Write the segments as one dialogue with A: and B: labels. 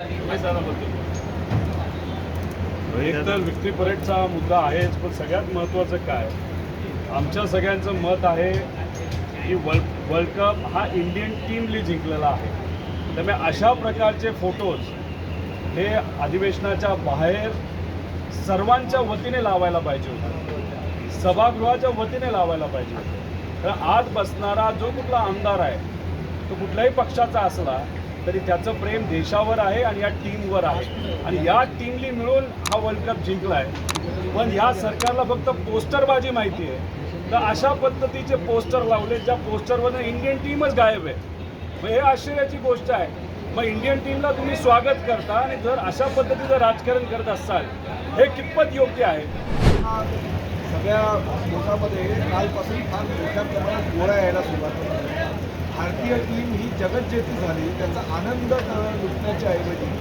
A: एक तर विक्ट्री परेडचा मुद्दा आहेच पण सगळ्यात महत्त्वाचं काय? आमच्या सगळ्यांचं मत आहे की वर्ल्ड वर्ल्ड कप हा इंडियन टीमली जिंकलेला आहे. त्यामुळे अशा प्रकारचे फोटोज हे अधिवेशनाच्या बाहेर सर्वांच्या वतीने लावायला पाहिजे होते. सभागृहाच्या वतीने लावायला पाहिजे होते. कारण आत बसणारा जो कुठला आमदार आहे तो कुठल्याही पक्षाचा असला तरी त्याचं प्रेम देशावर आहे आणि या टीमवर आहे. आणि या टीमनी मिळून हा वर्ल्ड कप जिंकला आहे पण या सरकारला फक्त पोस्टरबाजी माहिती आहे. तर अशा पद्धतीचे पोस्टर लावले ज्या पोस्टरवरनं इंडियन टीमच गायब आहे. मग हे आश्चर्याची गोष्ट आहे. मग इंडियन टीमला तुम्ही स्वागत करता आणि जर अशा पद्धतीचं राजकारण करत असाल हे कितपत योग्य आहे?
B: सगळ्या देशामध्ये कालपासून फार मोठ्या प्रमाणात गोळ्या यायला सुरुवात भारतीय टीम ही जगज्जेती झाली. त्याचा आनंद अ, लुटण्याच्या ऐवजी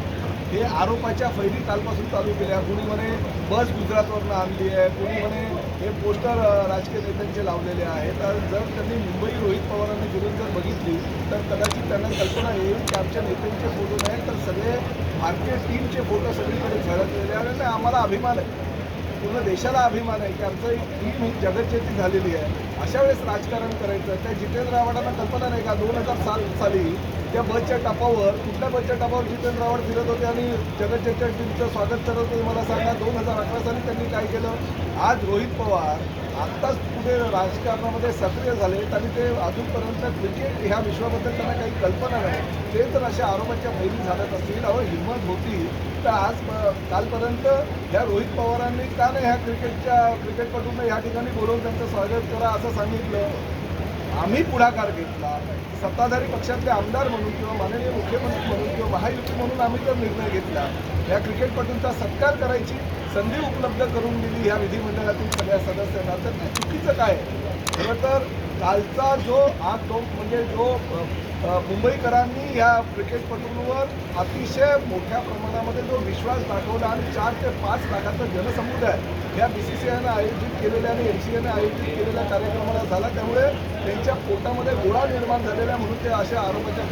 B: हे आरोपाच्या फैरी कालपासून चालू केल्या. कुणी म्हणे बस गुजरातवरनं आणली आहे. कुणी म्हणे हे पोस्टर राजकीय नेत्यांचे लावलेले आहे तर जर त्यांनी मुंबई रोहित पवारांनी फिरून जर बघितली तर कदाचित त्यांना कल्पना येईल की आमच्या नेत्यांचे फोटो नाही तर सगळे भारतीय टीमचे फोटो सगळीकडे झळकलेले आहेत. आणि आम्हाला अभिमान आहे. पूर्ण देशाला अभिमान आहे की आमचं एक टीम ही जगज्जेती झालेली आहे. अशा वेळेस राजकारण करायचं त्या जितेंद्र आव्हाडांना कल्पना नाही का? दोन हजार सात साली त्या बसच्या टपावर कुठल्या बसच्या टपावर जितेंद्र आव्हाड फिरत होते आणि जगज्जेच्या टीमचं स्वागत करत होते मला सांगा दोन हजार अठरा साली त्यांनी काय केलं? आज रोहित पवार आत्ताच पुढे राजकारणामध्ये सक्रिय झाले आणि ते अजूनपर्यंत क्रिकेट ह्या विश्वाबद्दल त्यांना काही कल्पना नाही. ते तर अशा आरोपाच्या फैली झाडत असतील. अहो हिंमत होती. तर आज प- कालपर्यंत ह्या रोहित पवारांनी का नाही ह्या क्रिकेटच्या क्रिकेटपटूंना ह्या ठिकाणी बोलवून त्यांचं स्वागत करा असं सांगितलं? आम्ही पुढाकार घेतला. सत्ताधारी पक्षातले आमदार म्हणून किंवा माननीय मुख्यमंत्री म्हणून किंवा महायुती म्हणून आम्ही तर निर्णय घेतला. या क्रिकेटपटूंचा सत्कार करायची संधी उपलब्ध करून दिली ह्या विधिमंडळातील सगळ्या सदस्यांना. तर ते चुकीचं काय? खरं तर कालचा जो आज तो म्हणजे जो मुंबईकरांनी या क्रिकेटपटूंवर अतिशय मोठ्या प्रमाणामध्ये जो विश्वास दाखवला आणि चार ते पाच लाखाचा जनसमुदाय या बी सी सी आयनं आयोजित केलेल्या आणि एन सी एनं आयोजित केलेल्या कार्यक्रमाला झाला. त्यामुळे त्यांच्या पोटामध्ये गोळा निर्माण झालेला म्हणून ते अशा आरोपाच्या